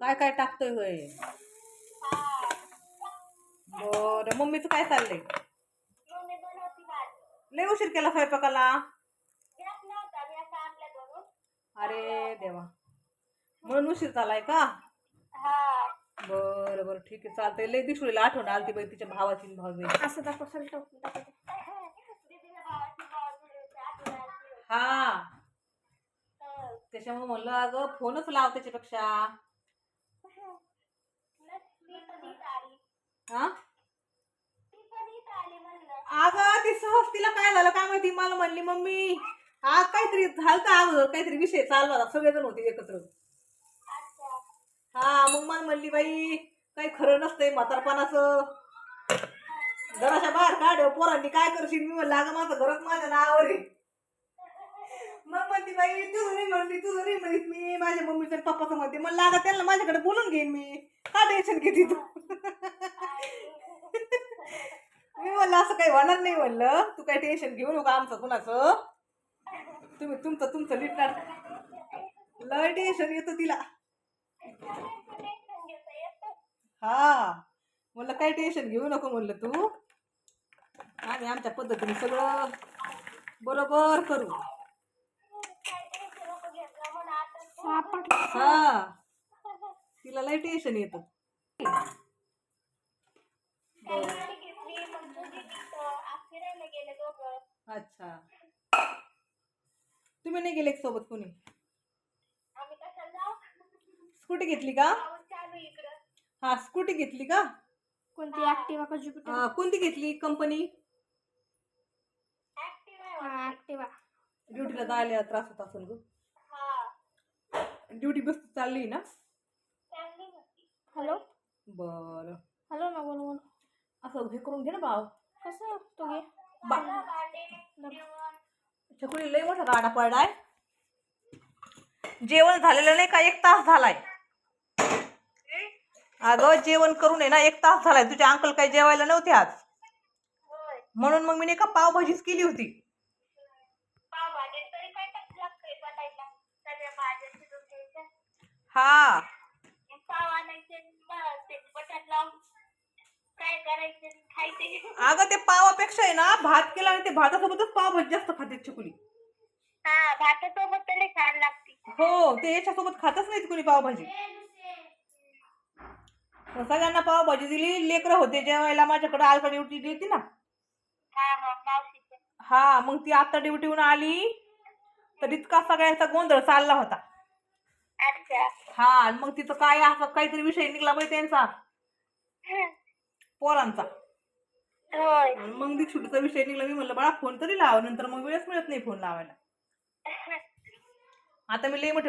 काय काय टाकतोय होय? बरं मम्मीचं काय चाललंय? लय उशीर केला स्वयंपाकाला? अरे देवा. म्हणून उशीर झालाय का? बरं बरं ठीक आहे चालतंय. लय दिसुळीला आठवण आलती बाई तिच्या भावाची भावी असं दाखव. हा. त्याच्यामुळे म्हणलं अगं फोनच लाव त्याच्यापेक्षा. हा? अगं ती सहज तिला काय झालं काय माहिती? मला म्हणली मम्मी आज काहीतरी झालं का अगोदर? काहीतरी विषय चालला होता. सगळेजण होते एकत्र. हा मग मला म्हणली बाई काही खरं नसतंय म्हातारपणाचं. घराच्या बाहेर काढ पोरांनी काय करशील? मी म्हणलं अगं माझं घरच माझ्या नावावर आहे. म्हणती बाई तुझं नाही म्हणली तुझं नाही म्हणत मी. माझ्या मम्मीचं पप्पाचं म्हणते. मला लागा त्यांना माझ्याकडे बोलून घेईन मी. का टेन्शन घेते तू? मी म्हणलं असं काही होणार नाही म्हणलं. तू काही टेन्शन घेऊ नका आमचं कुणाचं. तुम्ही तुमचं तुमचं लिटणार. लय टेन्शन येतं तिला. हा. म्हणलं काही टेन्शन घेऊ नको म्हणलं तू. आम्ही आमच्या पद्धतीने सगळं बरोबर करू काय टेन्शन नको घेतलं म्हणून आता सापडलं. हा तिला लय टेन्शन येतं. अच्छा. तुम्ही नाही गेले सोबत कोणी? स्कूटी घेतली का? हा स्कूटी घेतली का? कोणती? ऍक्टिवा का ज्युपिटर अं, कोणती घेतली कंपनी? ड्युटीला जायला त्रास होत असेल ग. ड्युटी बस चालली ना? हॅलो? बरं. हॅलो ना बोल बोल. असं हे करून घे ना भाव. कसं तू घे. छकुली लय मोठा राडा पडलाय. जेवण झालेलं नाही का? एक तास झालाय. अगं जेवण करून आहे ना एक तास झालाय. तुझे अंकल काही जेवायला नव्हते आज. म्हणून मग मी नाही का पावभाजीच केली होती. करायचे खायचे. अगं ते पावापेक्षा आहे ना भात केला आणि ते भातासोबतच पावभाजी जास्त खाते छकुली. हा भातासोबत तरी छान लागते. हो ते याच्यासोबत खातच नाहीत कोणी पावभाजी. मग सगळ्यांना पावभाजी दिली लेकरं होते जेवायला माझ्याकडे आलका ड्युटी देते ना. हा हा मावशीचे. हा मग ती आता ड्युटीहून आली. तर इतका सगळ्यांचा गोंधळ चालला होता. अच्छा. हा आणि मग तिचं काय असं काहीतरी विषय निघला बाई त्यांचा. पोरांचा. होय. आणि मग दीक्षुटीचा विषय निघला मी म्हणलं बाळा फोन तरी लाव नंतर मग वेळच मिळत नाही फोन लावायला. आता मी लई मोठे